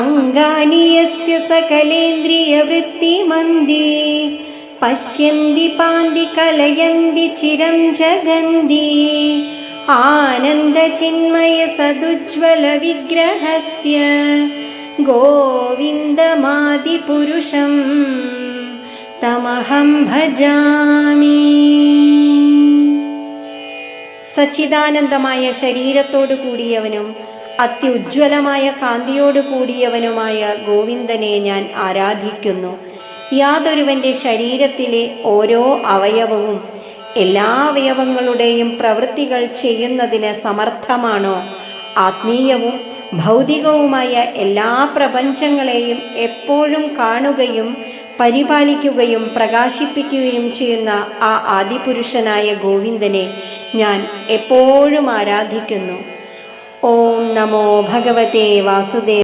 अङ्गानि यस्य सकलेन्द्रियवृत्तिमन्दी पश्यन्ति पान्ति कलयन्ति चिरं जगन्ति आनन्दचिन्मयसदुज्ज्वलविग्रहस्य गोविन्दमादिपुरुषं തമഹം ഭജാമി സച്ചിദാനന്ദമായ ശരീരത്തോടു കൂടിയവനും അത്യുജ്വലമായ കാന്തിയോടു കൂടിയവനുമായ ഗോവിന്ദനെ ഞാൻ ആരാധിക്കുന്നു. യാതൊരുവന്റെ ശരീരത്തിലെ ഓരോ അവയവവും എല്ലാ അവയവങ്ങളുടെയും പ്രവൃത്തികൾ ചെയ്യുന്നതിന് സമർത്ഥമാണോ? ആത്മീയവും ഭൗതികവുമായ എല്ലാ പ്രപഞ്ചങ്ങളെയും എപ്പോഴും കാണുകയും പരിപാലിക്കുകയും പ്രകാശിപ്പിക്കുകയും ചെയ്യുന്ന ആ ആദിപുരുഷനായ ഗോവിന്ദനെ ഞാൻ എപ്പോഴും ആരാധിക്കുന്നു. ॐ नमो भगवते वासुदेव